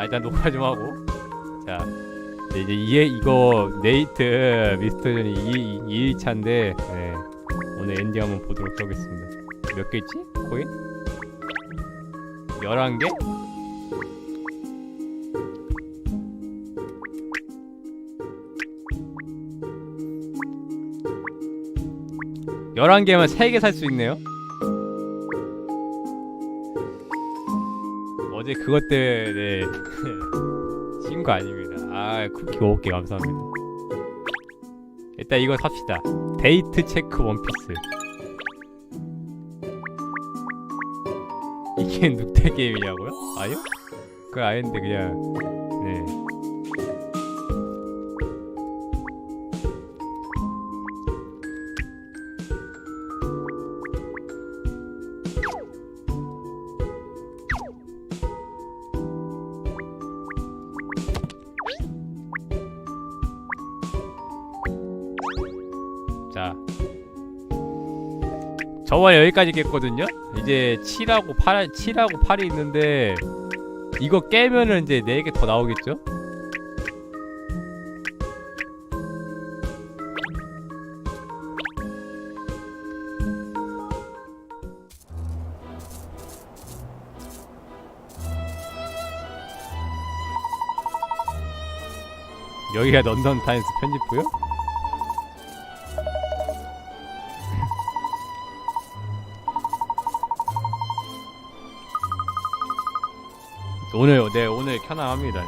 아 일단 녹화 좀 하고 자 네, 이제 이게 이거 네이트 미스터전이 2, 2차인데 네. 오늘 엔딩 한번 보도록 하겠습니다 몇 개 있지? 코인? 11개? 열한 개면 세 개 살 수 있네요. 어제 그것 때문에 네. 친거 아닙니다. 아 쿠키 5개 감사합니다. 일단 이거 삽시다. 데이트 체크 원피스. 이게 늑대 게임이냐고요? 아니요? 그거 아닌데 그냥 저번에 여기까지 깼거든요 이제 7하고 8 7하고 8이 있는데 이거 깨면은 이제 4개 더 나오겠죠 여기가 런던 타임스 편집부요? 오늘 네 오늘 켜나갑니다. 네.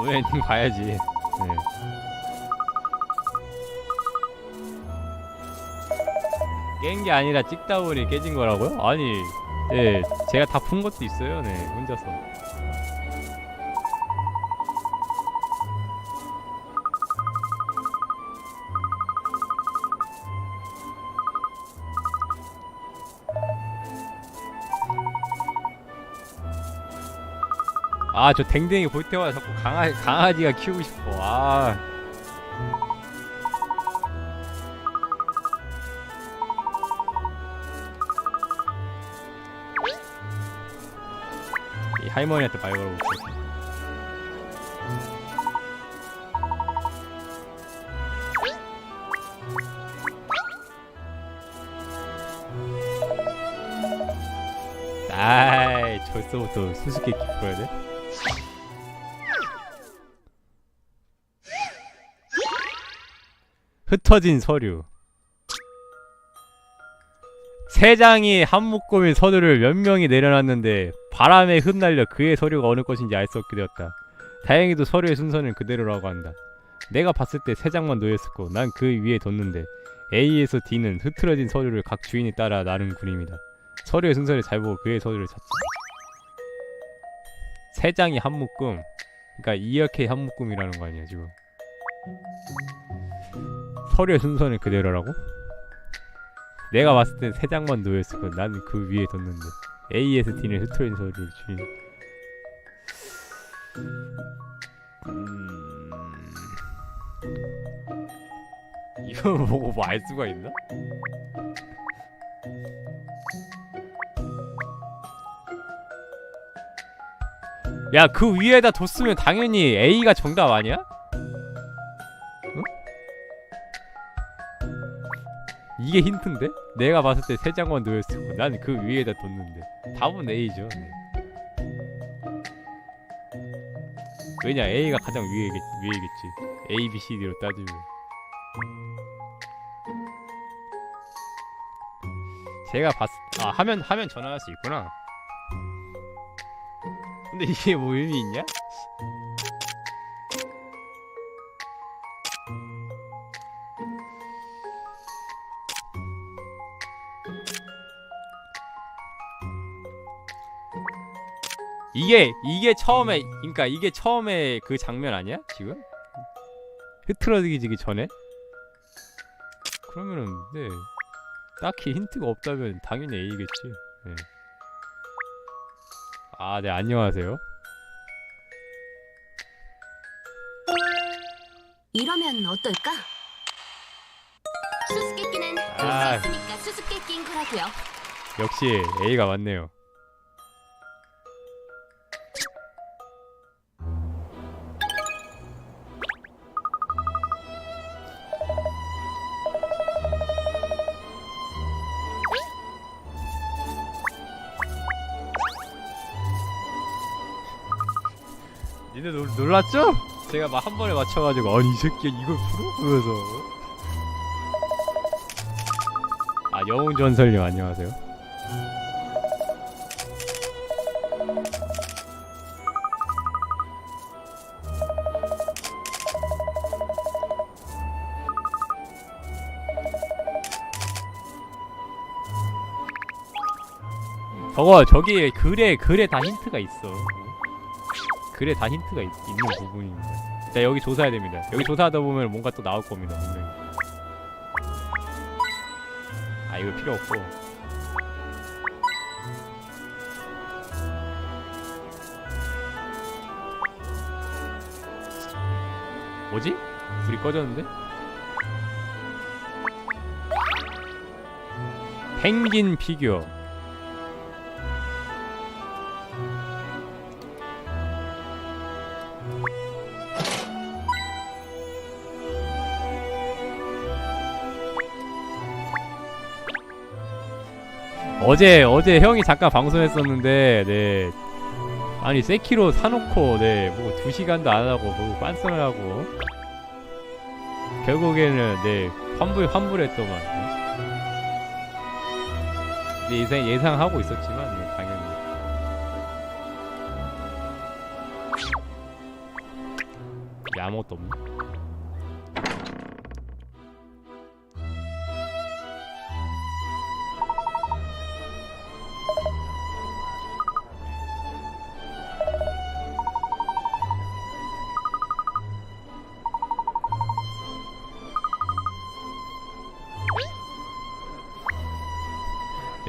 오늘 엔딩 봐야지. 네. 깬 게 아니라 찍다 보니 깨진 거라고요? 아니, 네 제가 다 푼 것도 있어요. 네 혼자서. 아 저 댕댕이 볼 때마다 자꾸 강아 강아지가 키우고 싶어. 아. 이 할머니한테 말 있어. 아이 벌써부터 수수께끼 풀어야 돼? 흩어진 서류 세 장이 한 묶음인 서류를 몇 명이 내려놨는데 바람에 흩날려 그의 서류가 어느 것인지 알 수 없게 되었다. 다행히도 서류의 순서는 그대로라고 한다. 내가 봤을 때 세 장만 놓였었고 난 그 위에 뒀는데 A에서 D는 흐트러진 서류를 각 주인이 따라 나눈 그림이다. 서류의 순서를 잘 보고 그의 서류를 찾지. 세 장이 한 묶음. 그러니까 이렇게 한 묶음이라는 거 아니야 지금. 서류의 순서는 그대로라고? 내가 봤을 때세 장만 놓였을 거. 난그 위에 뒀는데. D는 흐트러진 서류를 주인. 음... 이거 보고 뭐 알 수가 있나? 야 그 위에다 뒀으면 당연히 A가 정답 아니야? 이게 힌트인데? 내가 봤을 때 세 장만 놓였을 거. 난그 위에다 뒀는데 답은 A죠. 네. 왜냐 A가 가장 위에겠, 위에겠지. A, B, C, D로 따지면. 제가 봤, 아 하면 하면 전화할 수 있구나. 근데 이게 뭐 의미 있냐? 이게 이게 처음에 그러니까 이게 처음에 그 장면 아니야 지금 흐트러지기 전에 그러면은 네 딱히 힌트가 없다면 당연히 A겠지 네. 아네 안녕하세요 이러면 어떨까? 수수께끼는 아. 볼수 있으니까 수수께끼인 거라고요. 역시 A가 맞네요 놀, 놀랐죠? 제가 막 한 번에 맞춰가지고 아니 이 새끼 이걸 풀어? 그러면서 아 영웅전설님 안녕하세요 저거 저기 글에 글에 다 힌트가 있어 글에 다 힌트가 있, 있는 부분입니다 자 여기 조사해야 됩니다. 여기 조사하다 보면 뭔가 또 나올 겁니다 분명히. 아 이거 필요 없고. 뭐지? 불이 꺼졌는데? 펭귄 피규어 어제 어제 형이 잠깐 방송했었는데 네. 아니 세키로 사놓고 네뭐 두 시간도 안 하고 뭐 빤성을 하고. 결국에는 네. 환불 환불했더만. 네, 예상 예상하고 있었지만 네, 당연히. 이게 아무것도 없네.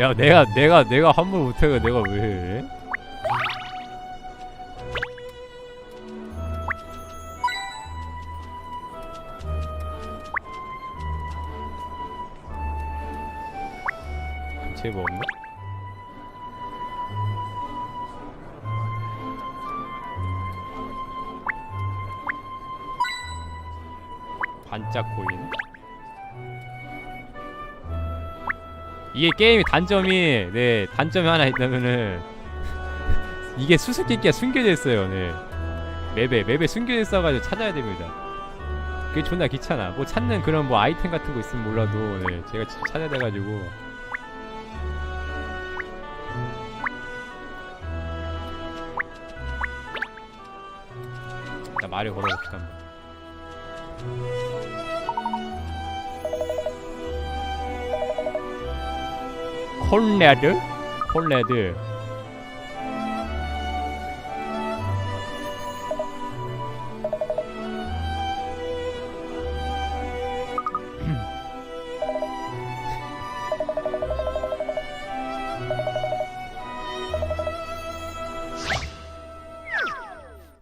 야 내가 내가 내가 환불 못해가 내가 왜 해? 제뭐 없나? 반짝 보이네. 이게 게임의 단점이 네 단점이 하나 있다면은 이게 수수께끼가 숨겨져 있어요. 네 맵에 맵에 숨겨져 있어가지고 찾아야 됩니다. 그게 존나 귀찮아. 뭐 찾는 그런 뭐 아이템 같은 거 있으면 몰라도 네 제가 찾아야 돼가지고 일단 말을 걸어봅시다. 한번. 콜레드? 콜레드.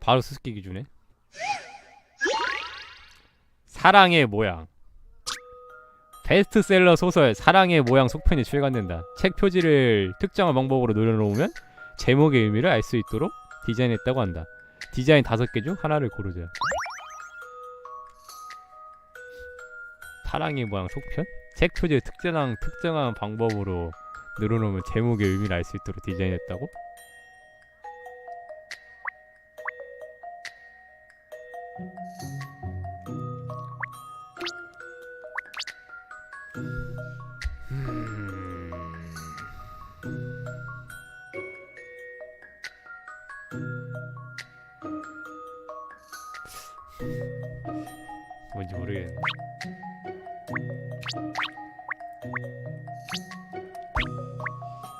바로 수수께끼 주네 사랑의 모양 베스트셀러 소설 사랑의 모양 속편이 출간된다. 책 표지를 특정한 방법으로 늘어놓으면 제목의 의미를 알 수 있도록 디자인했다고 한다. 디자인 다섯 개 중 하나를 고르자. 사랑의 모양 속편? 책 표지를 특정한 특정한 방법으로 늘어놓으면 제목의 의미를 알 수 있도록 디자인했다고?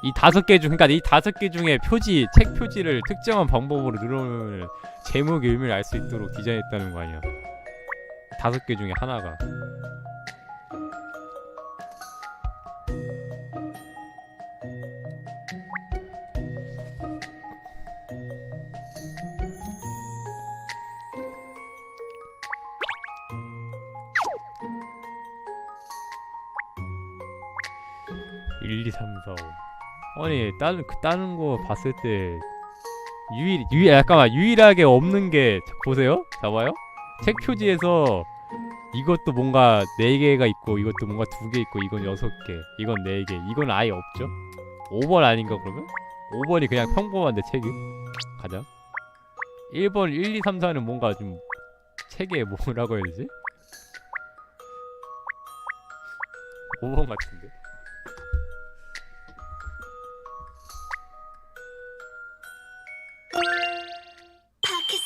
이 다섯 개 중, 그러니까 이 다섯 개 중에 표지, 책 표지를 특정한 방법으로 늘어놓으면 제목의 의미를 알 수 있도록 디자인했다는 거 아니야? 다섯 개 중에 하나가. 다른 그 다른 거 봤을 때 유일 유일 잠깐만 유일하게 없는 게 보세요. 봐봐요. 책 표지에서 이것도 뭔가 네 개가 있고 이것도 뭔가 두 개 있고 이건 여섯 개, 이건 네 개, 이건 아예 없죠. 5번 아닌가 그러면? 5번이 그냥 평범한데 책이 가장 1번 1, 2, 3, 4는 뭔가 좀 책에 뭐라고 해야 되지? 5번 같은데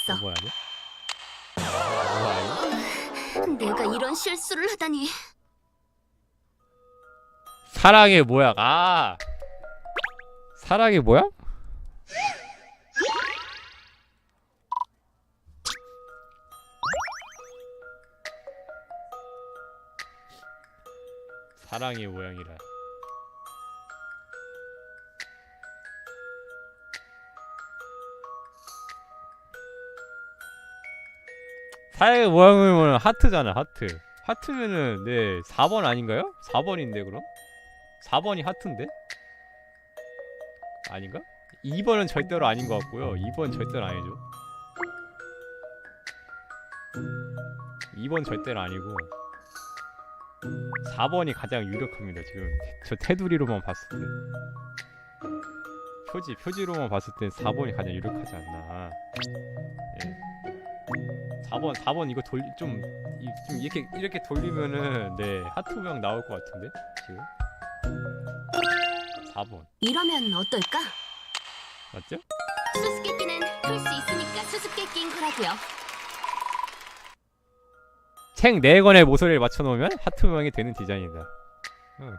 5번 아니야? 5번 아니야? 내가 이런 실수를 하다니. 사랑의 모양 아 사랑의 모양? 사랑의 모양이라 사랑의 모양은 하트잖아 하트 하트면은 네 4번 아닌가요? 4번인데 그럼? 4번이 하트인데? 아닌가? 2번은 절대로 아닌 것 같고요. 2번 절대로 아니죠. 2번 절대로 아니고 4번이 가장 유력합니다. 지금 저 테두리로만 봤을 때 표지 표지로만 봤을 때 4번이 가장 유력하지 않나. 예. 4번 4번 이거 돌리 좀, 이, 좀 이렇게 이렇게 돌리면은 네 하트 모양 나올 것 같은데 지금 4번 이러면 어떨까? 맞죠? 수수께끼는 풀 수 있으니까 수수께끼인 거라고요. 책 4권의 모서리를 맞춰놓으면 하트 모양이 되는 디자인이다 응.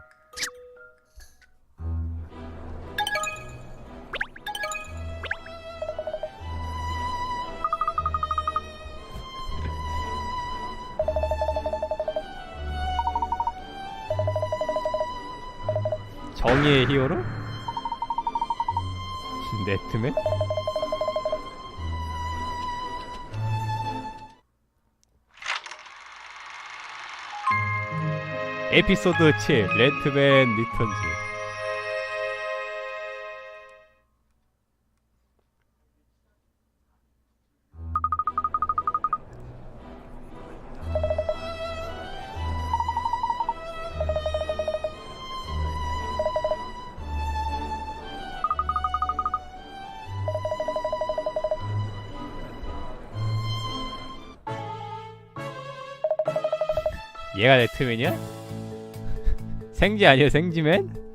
정의의 히어로? 네트맨? 에피소드 7 레트맨 리턴즈 얘가 레트맨이야? 생지 아니야 생지맨?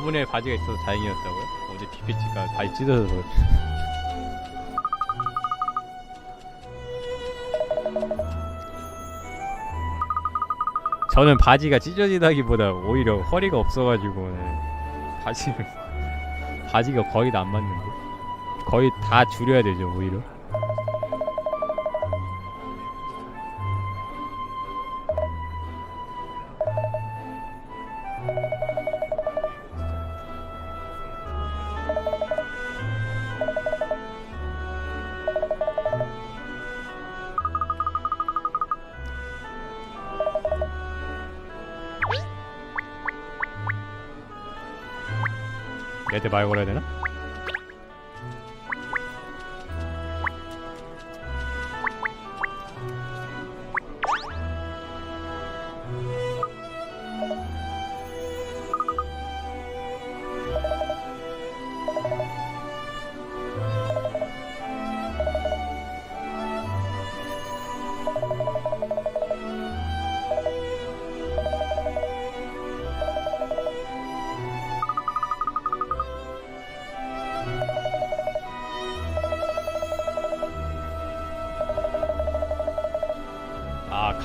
여분의 바지가 있어서 다행이었다고요? 어제 피피치가 바지 찢어져서 저는 바지가 찢어지다기보다 오히려 허리가 없어가지고 네. 바지를 바지가 거의 다 안 맞는데 거의 다 줄여야 되죠 오히려 얘한테 말 걸어야 되나?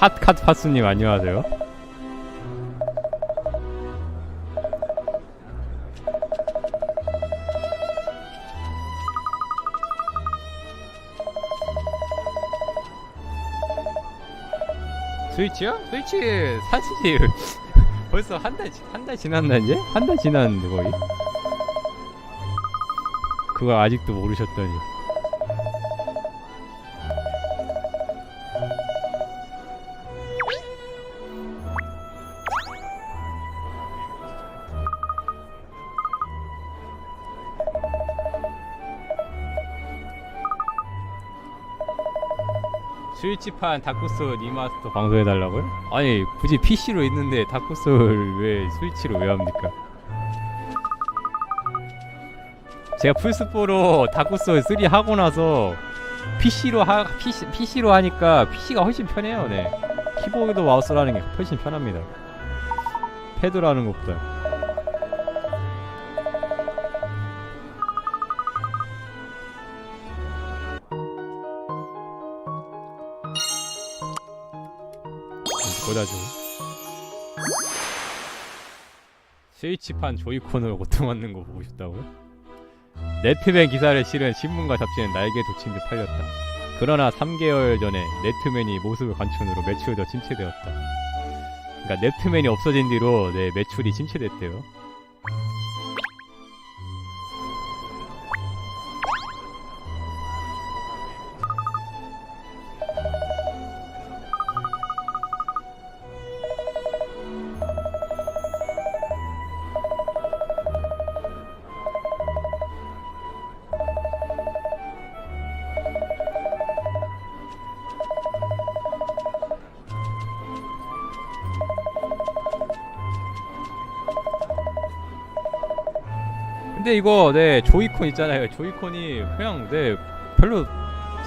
아, 카트카트 파스님 안녕하세요. 스위치요? 스위치 사시지 벌써 한달 한 달 지났나 이제? 한 달 지났는데 거의 그거 아직도 모르셨더니 스위치판 다크소울 리마스터 방송해달라고요? 아니 굳이 PC로 있는데 다크소울 왜 스위치로 왜 합니까? 제가 플스4로 다크소울 3 하고 나서 PC로 하 PC, PC로 하니까 PC가 훨씬 편해요. 네. 키보드 마우스라는 게 훨씬 편합니다. 패드로 하는 것보다. 보다죠. 스위치판 조이콘으로 고통받는 거 보고 싶다고요? 네트맨 기사를 실은 신문과 잡지는 날개 돋친 듯 팔렸다. 그러나 3개월 전에 네트맨이 모습을 관천으로 매출이 더 침체되었다. 그러니까 네트맨이 없어진 뒤로 네, 매출이 침체됐대요. 근데 이거 네 조이콘 있잖아요. 조이콘이 그냥 네 별로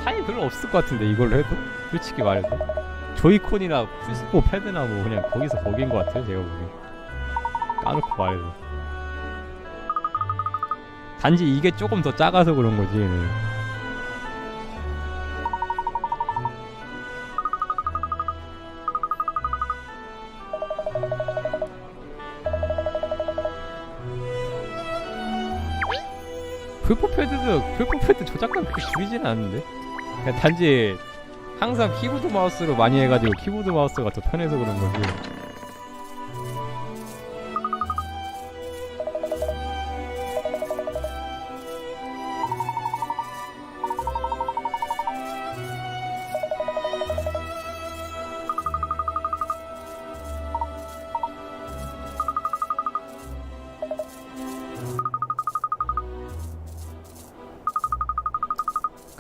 차이 별로 없을 것 같은데 이걸로 해도 솔직히 말해서 조이콘이나 플스4 패드나 뭐 그냥 거기서 거긴 것 같아요. 제가 보기엔 까놓고 말해서 단지 이게 조금 더 작아서 그런 거지. 네. 풀포 패드도 풀포 패드 조작감 그렇게 줄이진 않는데 그냥 단지 항상 키보드 마우스로 많이 해가지고 키보드 마우스가 더 편해서 그런 거지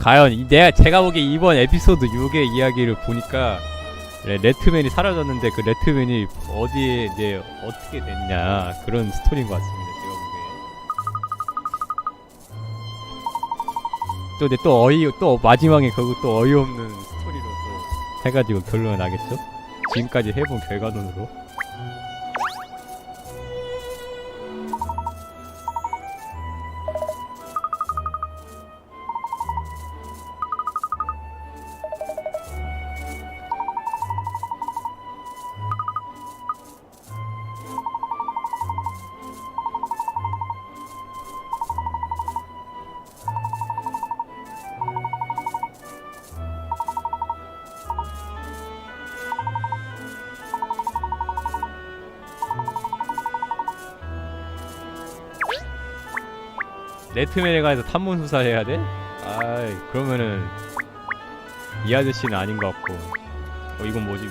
과연 이, 내가 제가 보기에 이번 에피소드 6의 이야기를 보니까 네, 레트맨이 사라졌는데 그 레트맨이 어디에 이제 어떻게 됐냐 그런 스토리인 것 같습니다. 제가 보기에 또 근데 또 어이 또 마지막에 결국 또 어이없는 스토리로 또 해가지고 결론을 나겠죠? 지금까지 해본 결과론으로 레트맨에 가서 탐문 수사해야 돼? 아이 그러면은 이 아저씨는 아닌 것 같고 어 이건 뭐지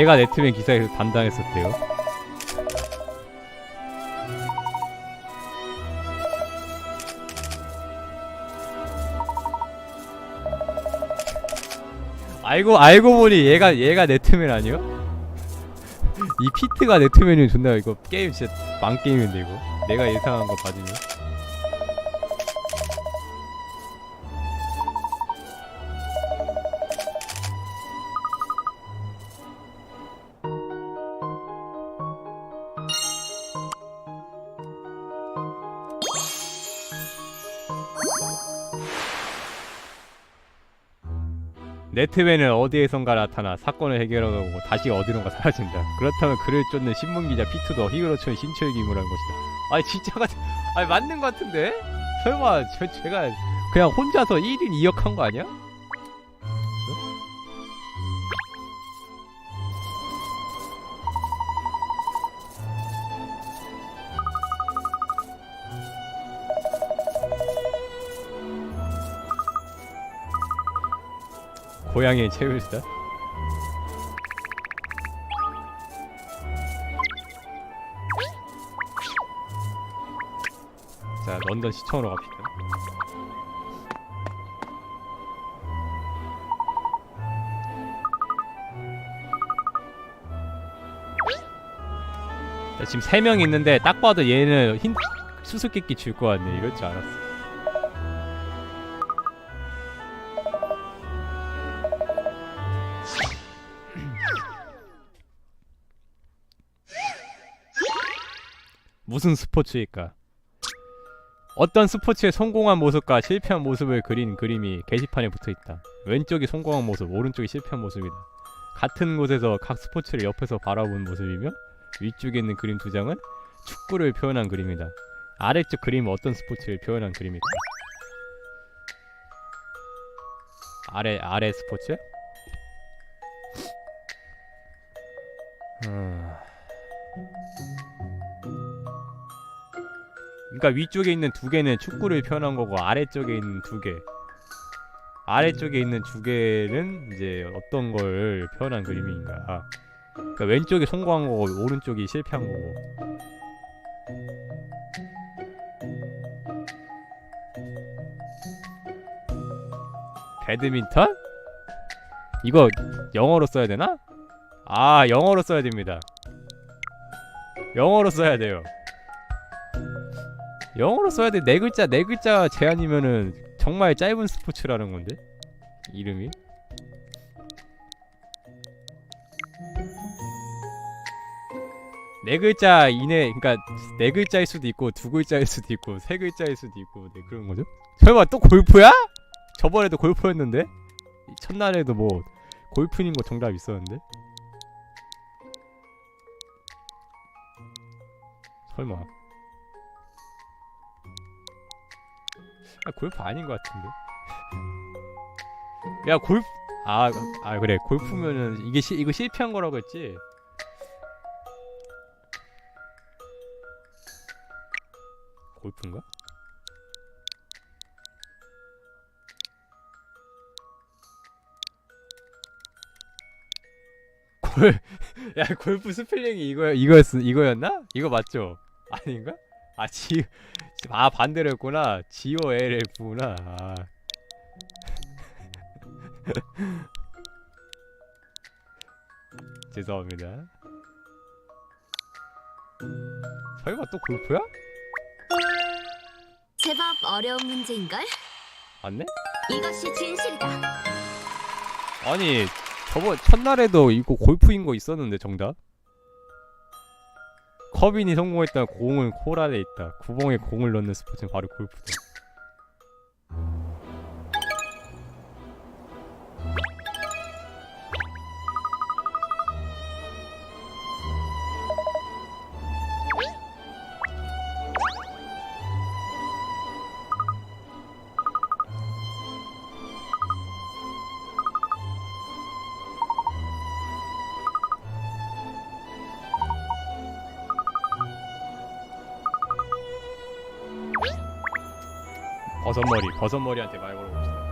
얘가 네트맨 기사에서 담당했었대요. 알고 알고 보니 얘가 얘가 네트맨 아니요? 이 피트가 네트맨이면 존나 이거 게임 진짜 망 게임인데 이거 내가 예상한 거 받으면 네트맨은 어디에선가 나타나 사건을 해결하고 다시 어디론가 사라진다. 그렇다면 그를 쫓는 신문기자 피투도 히그로촌 신철기무라는 것이다. 아니 진짜 같, 아니 맞는 것 같은데? 설마 저 제가 그냥 혼자서 1인 2역 한 거 아니야? 고양이의 체율수다. 자, 런던 시청으로 갑시다. 자, 지금 세명 있는데 딱 봐도 얘는 흰 수수께끼 줄것 같네. 이럴 줄 알았어. 무슨 스포츠일까? 어떤 스포츠의 성공한 모습과 실패한 모습을 그린 그림이 게시판에 붙어 있다. 왼쪽이 성공한 모습, 오른쪽이 실패한 모습이다. 같은 곳에서 각 스포츠를 옆에서 바라본 모습이며 위쪽에 있는 그림 두 장은 축구를 표현한 그림이다. 아래쪽 그림은 어떤 스포츠를 표현한 그림일까? 아래 아래 스포츠? 음... 그러니까 위쪽에 있는 두 개는 축구를 표현한 거고 아래쪽에 있는 두 개. 아래쪽에 있는 두 개는 이제 어떤 걸 표현한 그림인가. 그러니까 왼쪽이 성공한 거고 오른쪽이 실패한 거고. 배드민턴? 이거 영어로 써야 되나? 아, 영어로 써야 됩니다. 영어로 써야 돼요. 영어로 써야 돼. 네 글자, 네 글자 제한이면은 정말 짧은 스포츠라는 건데. 이름이. 네 글자 이내, 그러니까 네 글자일 수도 있고 두 글자일 수도 있고 세 글자일 수도 있고 네 그런 거죠. 설마 또 골프야? 저번에도 골프였는데 이 첫날에도 뭐 골프인 거 정답 있었는데 설마 아 골프 아닌 것 같은데 야 골프 아, 아 그래 골프면은 이게 시, 이거 실패한 거라고 했지 골프인가? 골, 야 골프 스펠링이 이거 이거였 이거였나? 이거 맞죠? 아닌가? 아 지, 아 반대로였구나. G O L F구나. 아. 죄송합니다. 설마 또 골프야? 제법 어려운 문제인걸? 맞네? 이것이 진실이다. 아니 저번 첫날에도 이거 골프인 거 있었는데 정답? 커빈이 성공했다 공은 코랄에 있다. 구멍에 공을 넣는 스포츠는 바로 골프다 버섯머리 버섯머리한테 말 걸어봅시다.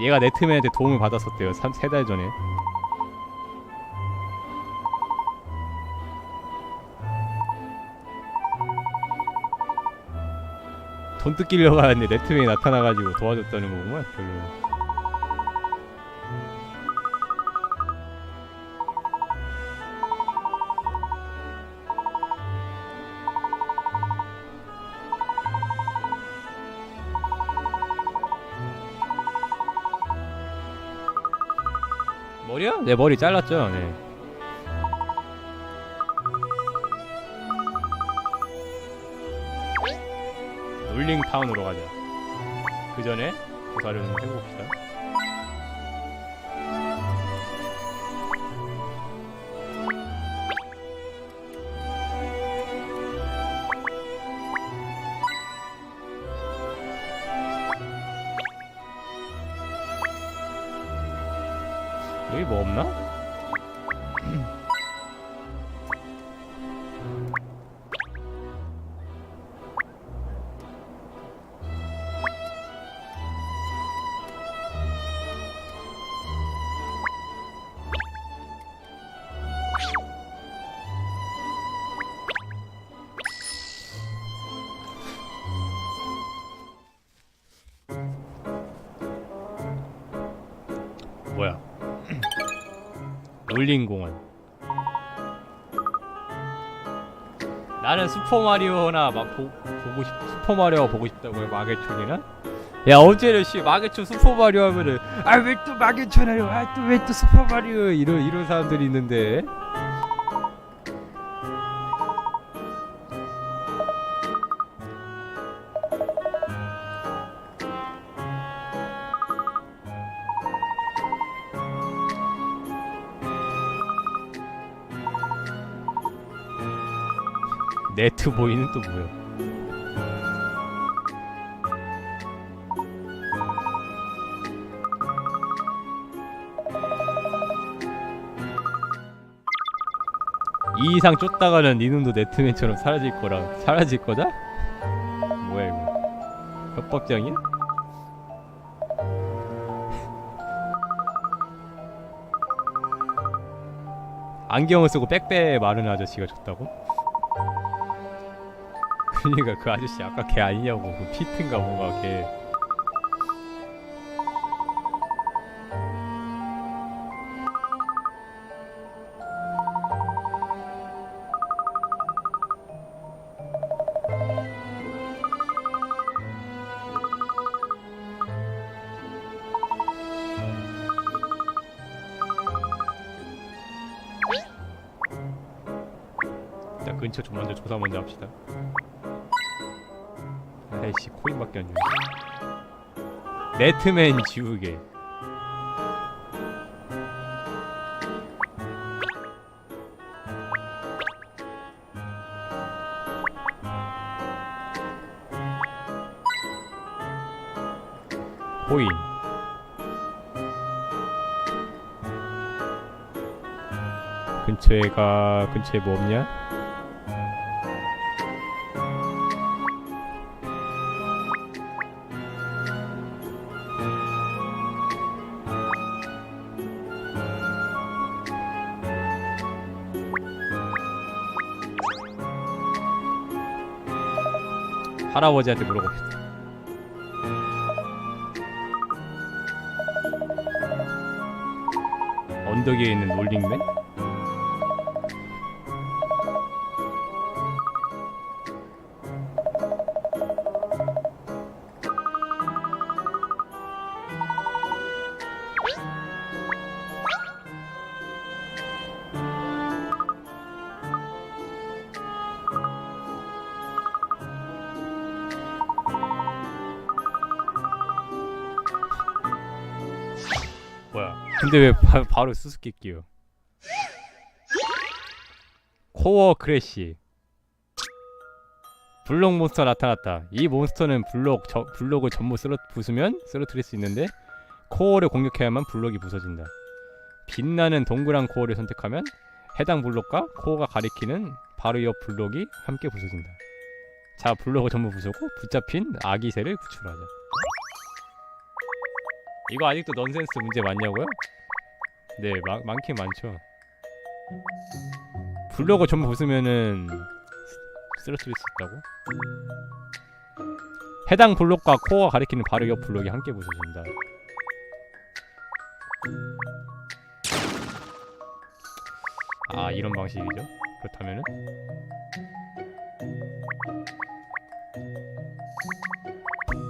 얘가 네트맨한테 도움을 받았었대요. 3, 3달 전에. 돈 뜯기려고 하는데 네트맨이 나타나가지고 도와줬다는 거구만 별로 네 머리 잘랐죠 네 롤링타운으로 가자. 그 전에 조사를 좀 해봅시다 롤링공원. 나는 슈퍼마리오나 막 보, 보고 싶 슈퍼마리오 보고 싶다고요 마계촌이나? 야 어제는 씨 마계촌 슈퍼마리오 하면은 아 왜 또 마계촌 하려 아또 왜 또 슈퍼마리오 이런 이런 사람들이 있는데 네트보이는 또 뭐야? 이 이상 쫓다가는 니눈도 네트맨처럼 사라질 거라 사라질 거다? 뭐야 이거 협박장이야? 안경을 쓰고 빽빽 마른 아저씨가 줬다고? 그니까 그 아저씨 아까 걔 아니냐고 그 피트인가 뭔가 걔. 일단 근처 좀 먼저 조사 먼저 합시다 아이씨 코인밖에 안 주네 네트맨 지우개. 코인. 근처에 가 근처에 뭐 없냐? 할아버지한테 물어봅시다. 언덕 위에 있는 롤링맨? 뭐야? 근데 왜 바, 바로 수수께끼요? 코어 크래시 블록 몬스터 나타났다. 이 몬스터는 블록 저, 블록을 전부 쓰러 부수면 쓰러뜨릴 수 있는데 코어를 공격해야만 블록이 부서진다. 빛나는 동그란 코어를 선택하면 해당 블록과 코어가 가리키는 바로 옆 블록이 함께 부서진다. 자, 블록을 전부 부수고 붙잡힌 아기새를 구출하자. 이거 아직도 넌센스 문제 맞냐고요? 네, 마, 많긴 많죠. 블록을 전부 쓰- 쓰러뜨릴 수 있다고? 해당 블록과 코어가 가리키는 바로 옆 블록이 함께 부서진다. 아, 이런 방식이죠. 그렇다면은